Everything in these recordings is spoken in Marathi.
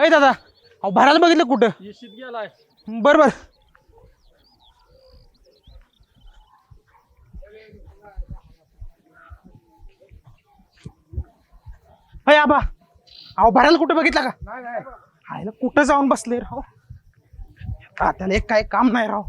अय दादा अहो भरायला बघितलं कुठं? येशीत गेलाय. बर बर. अय आबा अहो भरायला कुठं बघितलं का? नाही कुठं जाऊन बसले राव त्याला एक काय काम नाही राव.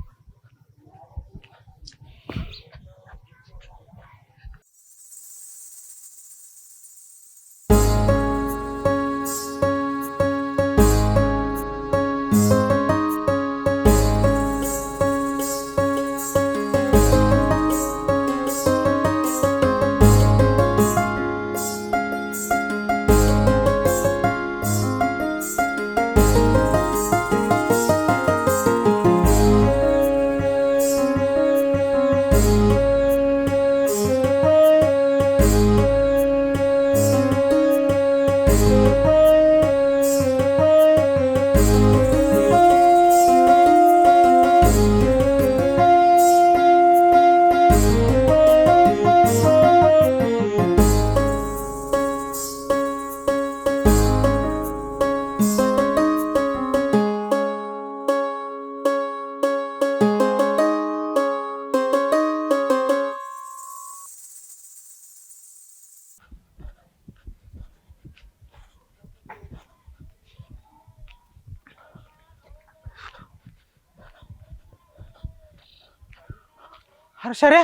अरे शर्या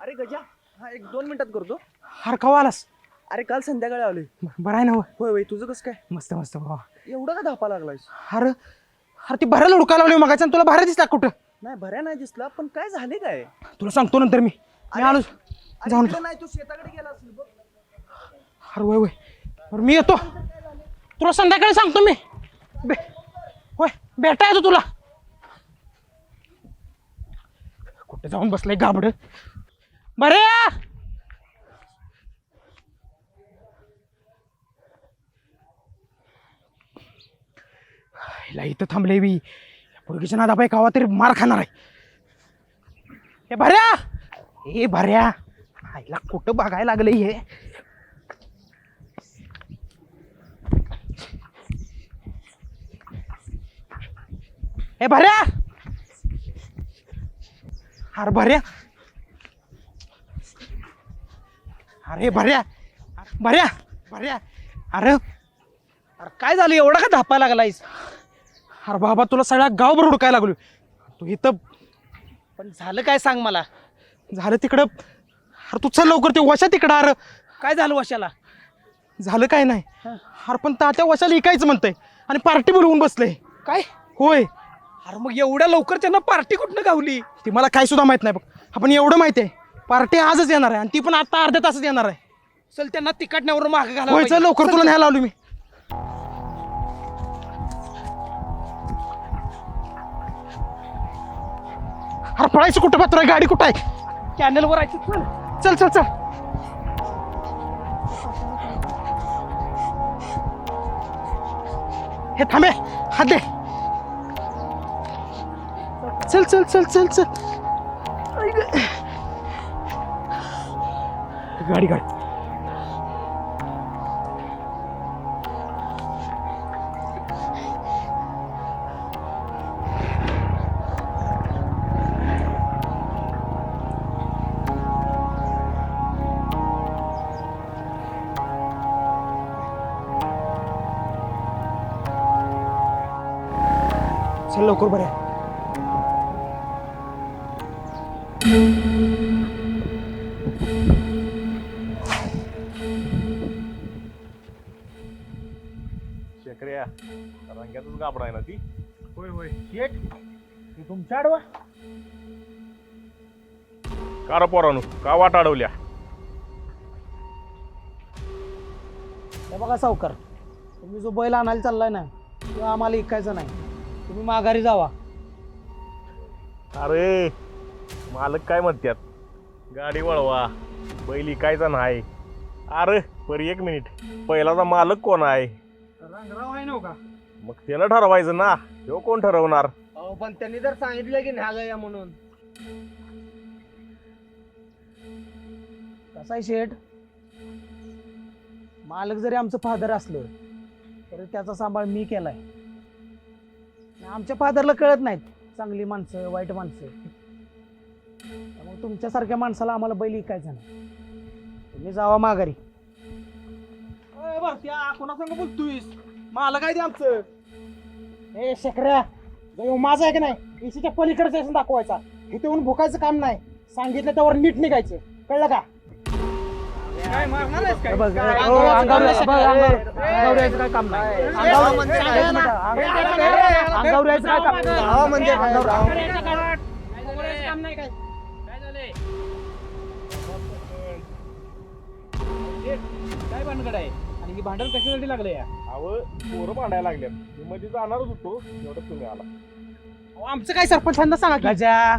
अरे गजा हा एक दोन मिनिटात करतो. अरे कवा आलास? अरे काल संध्याकाळी आलोय. बरं आहे ना हो? होय होय तुझं कसं काय? मस्त मस्त बाबा एवढं का धापा लागलायस? अरे अरे ती भरायला हुडकायला लावली मगाच्या तुला भरायला दिसला कुठं? नाही भऱ्या नाही दिसला पण काय झाले काय? तुला सांगतो नंतर मी. मी आलो. अरे जाऊन. इकडे नाही तू शेताकडे गेला असेल बघ. अरे वय वय. बरं मी येतो. तुला संध्याकाळी सांगतो मी. बे होय भेटा येतो तुला. कुठे जाऊन बसलंय गाबड. बरे हिला इथं थांबले बी पोरगीच्या नादा पाय कावा तरी मार खाणार आहे. हे भऱ्या हे भऱ्या आईला कुठं बघायला लागले हे. हे भऱ्या अरे भऱ्या अरे भऱ्या भऱ्या भऱ्या अरे अरे काय झालं? एवढा का धापायला लागलायस? अरे बाबा तुला सगळ्या गावभर हुडकायला लागलो. तू इथं पण झालं काय सांग मला? झालं तिकडं अरे तू चल लवकर ते वशा तिकडं अरे. काय झालं वशाला? झालं काय नाही. अरे पण तात्या वशाला इकायचं म्हणतंय आणि पार्टी बोलवून बसलंय. काय? होय. अरे मग एवढ्या लवकर त्यांना पार्टी कुठनं गावली? ती मला काय सुद्धा माहीत नाही बघ. आपण एवढं माहिती आहे. पार्टी आजच येणार आहे आणि ती पण आता अर्ध्या तासात येणार आहे. चल त्यांना तिकटण्यावर माग घाला होय चल लवकर तुला न्यायला लावली मी. अरे पळायचं कुठं पात्र गाडी कुठं आहे? कॅनलवर आहे चल चल चल चल. हे थांबे. हात दे. चल चल चल चल चल. गाडी गाडी चल लवकर बऱ्या शेकड्या रंग्यातच आहे ना ती. होय होय. शेट ती तुमच्या आडवा. का रे पोरानू का वाट अडवल्या? हे बघा सावकार तुम्ही जो बैल आणायला चाललाय ना तो आम्हाला ऐकायचा नाही. तुम्ही माघारी जावा. अरे मालक काय म्हणतात गाडी वळवा. बैल इकायचा नाही. अरे पर एक मिनिट. पहिलाचा मालक कोण आहे? रंगराव आहे नव्ह का? मग त्यानं ठरवायचं ना. ह्यो कोण ठरवणार? अहो पण त्यांनी जर सांगितलं की न्यागा या म्हणून. कसा आहे शेठ? मालक जरी आमचं फादर असलं तरी त्याचा सांभाळ मी केलाय. आणि आमच्या फादरला कळत नाहीत. चांगली माणसं वाईट माणसं. त्यामुळे तुमच्यासारख्या माणसाला आम्हाला बैल ऐकायचा नाही तुम्ही जावा माघारी कोणासंग बोलतोयस मला काय ते आमचं ए शेखऱ्या जो माझा आहे की नाही एसीच्या पलीकडे जायचं दाखवायचा इथे येऊन भुकायचं काम नाही सांगितलं त्यावर नीट निघायचं कळलं का काय मारणार आहेस काय? बघ, काय? अंगावर- अंगावर- अंगावर- बघ, अंगावर- अंगावर यायचं काय काम नाही अंगावर- म्हणजे काय? एक मिनिट, अंगावर- अंगावर यायचं काय काम नाही. गाव म्हणजे काय? अंगावर- काय भानगड आहे? आणि ही भांडण कशासाठी लागलं या? अहो पोरं भांडायला लागल्यात मी मध्ये जाणारच होतो एवढं तुम्ही आला. अहो, आमचं काय सरपंचांना सांगा गजा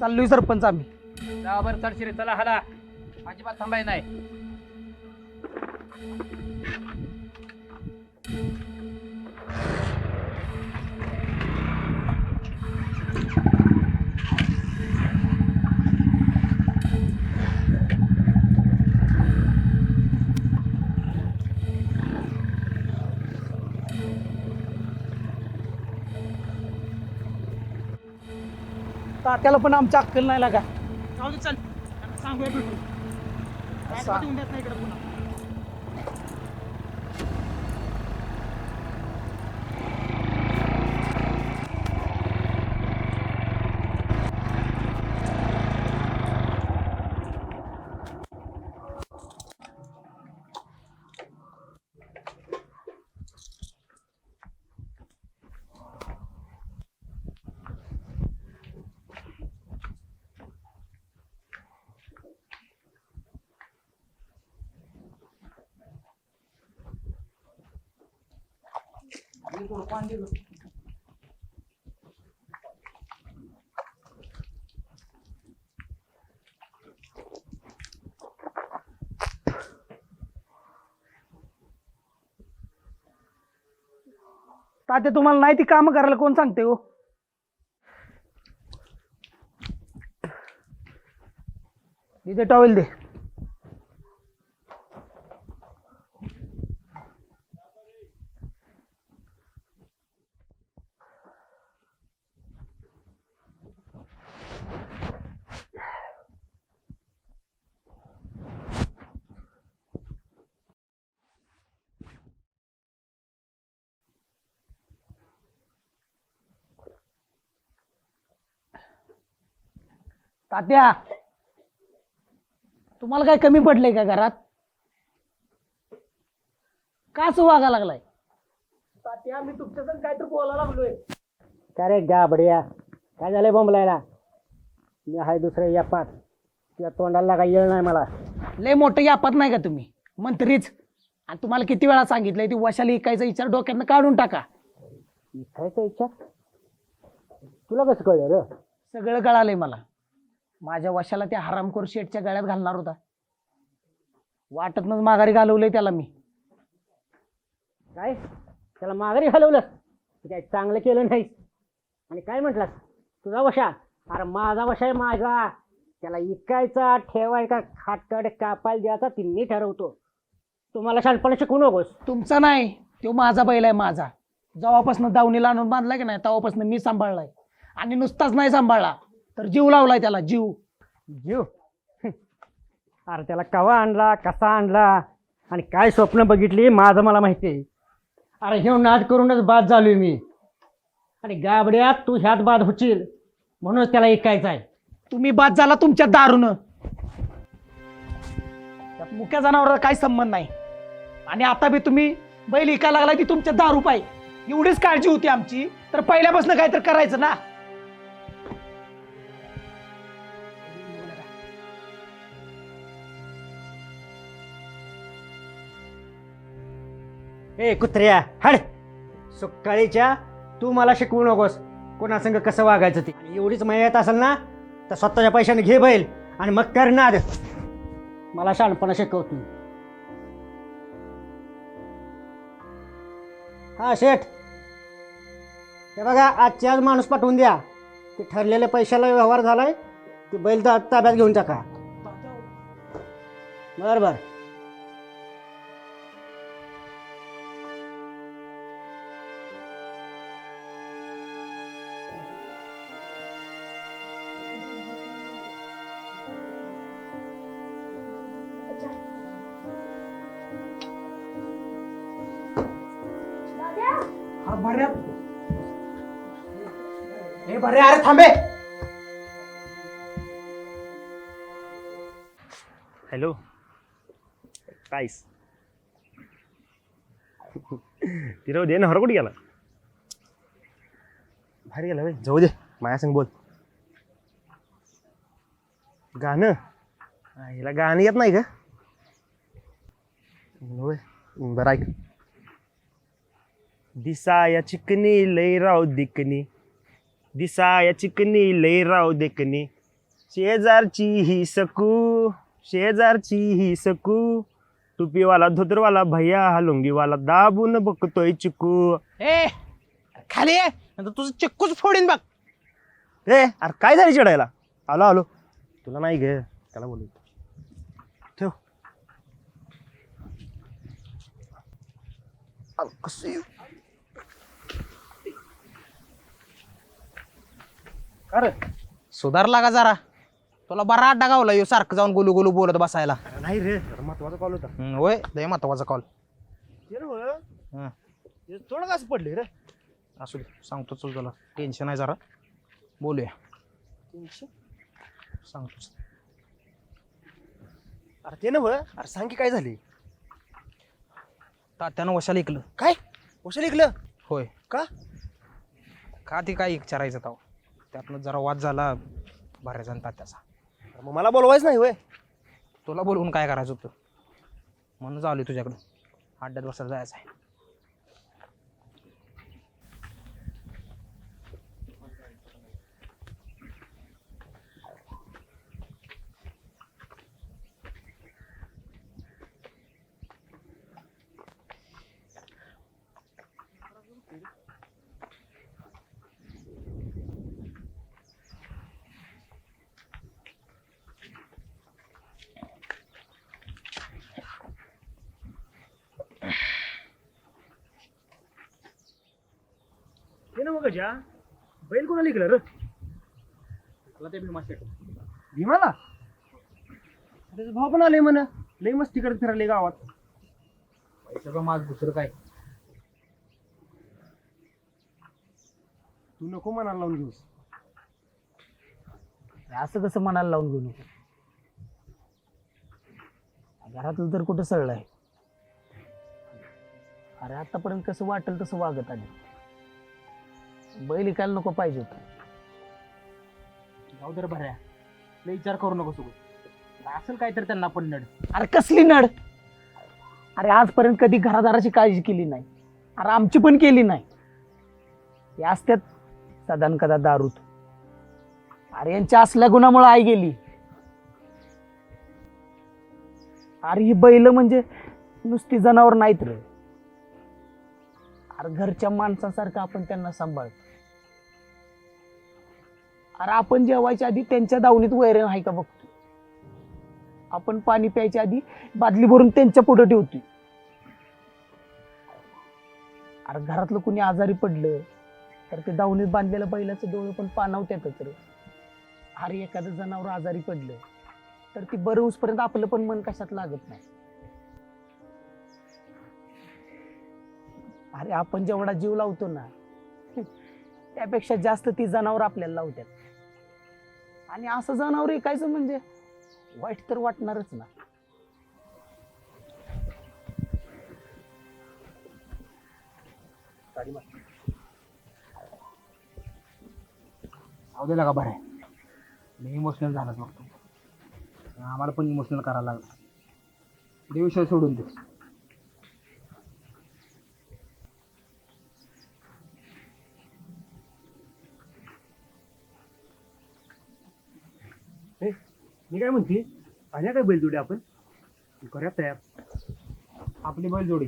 चाललोय सरपंच आम्ही. जा बरं चढशिरे चला हाला. अजिबात थांबाय नाही. तात्याला पण आमच्या अक्कल नाही लागा. जाऊ दे चल. सांगूया देत नाही इकडे पुन्हा. तात्या तुम्हाला नाही ती काम करायला कोण सांगते हो? इथे टॉवेल दे. तात्या तुम्हाला काय कमी पडलंय का घरात? का असं वागा लागलाय? तात्या मी तुमच्या संग काहीतरी बोलायला लागलोय. का रे गाबड्या? काय झालंय बोंबलायला? मी आहे दुसऱ्या यापात. तुझ्या तोंडाला लागा येळ नाही मला. लय मोठं यापात नाही का तुम्ही? मंत्रीच. आणि तुम्हाला किती वेळा सांगितलंय ती वशाली इकायचा विचार डोक्यातनं काढून टाका. इथायचा इच्छा तुला कसं कळलं र? सगळं कळालंय मला. माझ्या वशाला त्या हरामखोर शेटच्या गळ्यात घालणार होता. वाटतनच माघारी घालवलंय त्याला मी. काय? त्याला माघारी घालवलं? तू काय चांगलं केलं नाही आणि काय म्हटलास? तुझा वशा? अरे माझा वशा आहे माझा. त्याला इकायचा ठेवायचा खाटकड कापायला द्यायचा ती मी ठरवतो. तुम्हाला शानपणा शिकवू नकोस. तुमचा नाही तो माझा बैल आहे माझा. जेव्हापासून दावणीला आणून बांधला की नाही तेव्हापासून मी सांभाळलाय. आणि नुसताच नाही सांभाळला. तर जीव लावलाय त्याला जीव. जीव? अरे त्याला कवा आणला कसा आणला? आणि काय स्वप्न बघितली माझं मला माहिती आहे. अरे हे नाद करूनच बाद झालोय मी. आणि गाबड्यात तू ह्यात बाद होशील. म्हणूनच त्याला ऐकायचं आहे तुम्ही बाद झाला तुमच्या दारून. मुक्या जनावराला काही संबंध नाही. आणि आता बी तुम्ही बैल इकायला लागलाय ती तुमच्या दारू पाय. एवढीच काळजी होती आमची. तर पहिल्यापासून काहीतरी करायचं ना? ए कुत्र्या हड! सुकाळीच्या तू मला शिकवू नकोस. कोणासंग कसं वागायचं ते? आणि एवढीच येत असेल ना तर स्वतःच्या पैशाने घे बैल आणि मग कर नाद. मला शहाणपणा शिकवत नाही. हा शेठ. हे बघा आजच्या आज माणूस पाठवून द्या. ते ठरलेल्या पैशाला व्यवहार झालाय ते बैल ताब्यात घेऊन टाका. बर बर. अरे भर्या हे अरे थांबे. हॅलो. काहीस तिरव दे ना हर कुठे गेला? बाहेर गेला वे जाऊ दे माया संग बोल. गाणं. हिला गाणं येत नाही का? होय बरं ऐक. दिसाया चिकनी लय राव दिकनी. दिसाया चिकनी लय राव देखनी शेजारची ही सकू शेजारची ही सकू. टुपीवाला धोतरवाला भैया हा लुंगीवाला दाबून बघतोय चिकू. ए खाली ये नंतर तुझं चिक्कूच फोडीन बघ. ए अरे काय झाली चढायला आलो आलो. तुला नाही गे त्याला बोलू. ठेव. अरे, कसं येऊ? अरे सुधारला का जरा. तुला बरा अड्डा गावला यो सारखं जाऊन गोलू गोलू बोलत बसायला. नाही रे जरा महत्त्वाचा कॉल होता. हम्म, होय लय महत्त्वाचा कॉल ते हे. थोडं कसं पडले रे? असू दे सांगतो चल तुला. टेन्शन आहे जरा. बोलूया. सांगतोच. अरे ते नव्हं अरे सांग की काय झाली? तात्यानं वशाला ऐकलं. काय? कशा लिखलं होय. का? का ते काय विचारायचं ताव त्यातनं जरा वाद झाला बऱ्याच आणि तात्याचा अरे मग मला बोलवायच नाही होय? तुला बोलवून काय करायचं होतं? म्हणून आलोय तुझ्याकडं. अड्ड्यात बसायला जायचं आहे. ते नव्हं गजा बैल कोणा लिखलं रे? ते भीमाला? त्याचा भाव पण आले म्हणा. लई मस्ती करत फिरायले गावात. पैशाचा माझ दुसरं काय? तू नको मनाला लावून घेऊस. असं कसं मनाला लावून घेऊ नको? घरातलं तर कुठं सळलं आहे अरे आतापर्यंत कसं वाटेल तसं वागत आले. बैल इकायला नको पाहिजे होतं. जाऊ दे रे भऱ्या लय विचार करू नको सगळं. असेल काय तर त्यांना पण नड. अरे कसली नड? अरे आजपर्यंत कधी घरादाराची काळजी केली नाही. अरे आमची पण केली नाही. हे असत्यात सदान कदा दारूत. अरे यांच्या असल्या गुणामुळे आई गेली. अरे ही बैल म्हणजे नुसती जनावर नाहीत रे. अरे घरच्या माणसासारखं आपण त्यांना सांभाळतो. अरे आपण जेवायच्या आधी त्यांच्या दावणीत वैरण आहे का बघतो? आपण पाणी प्यायच्या आधी बादली भरून त्यांच्या पुढे ठेवतोय. अरे घरातलं कुणी आजारी पडलं तर ते दावणीत बांधलेलं बैलाचं डोळं पण पाणावत्यातच रे. अरे एखादं जनावर आजारी पडलं तर ती बरं उसपर्यंत आपलं पण मन कशात लागत नाही. अरे आपण जेवढा जीव लावतो ना त्यापेक्षा जास्त ती जनावर आपल्याला लावतात आणि असं जनावर ऐकायचं म्हणजे वाईट तर वाटणारच ना. जाऊ दे बरं आहे मी इमोशनल झालाच बघतो. आम्हाला पण इमोशनल करायला लागला. ते विषय सोडून दे. ती काय म्हणते आण्या काय बैलजोडी आपण? करूया तयार. आपली बैलजोडी.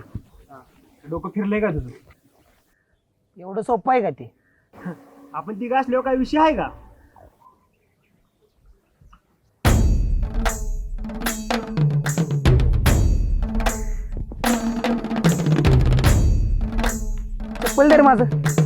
डोकं फिरलंय का तुझं? एवढं सोपं आहे का ते? आपण तिघं असल्यावर काय विषय आहे का? चप्पल दे रे माझं.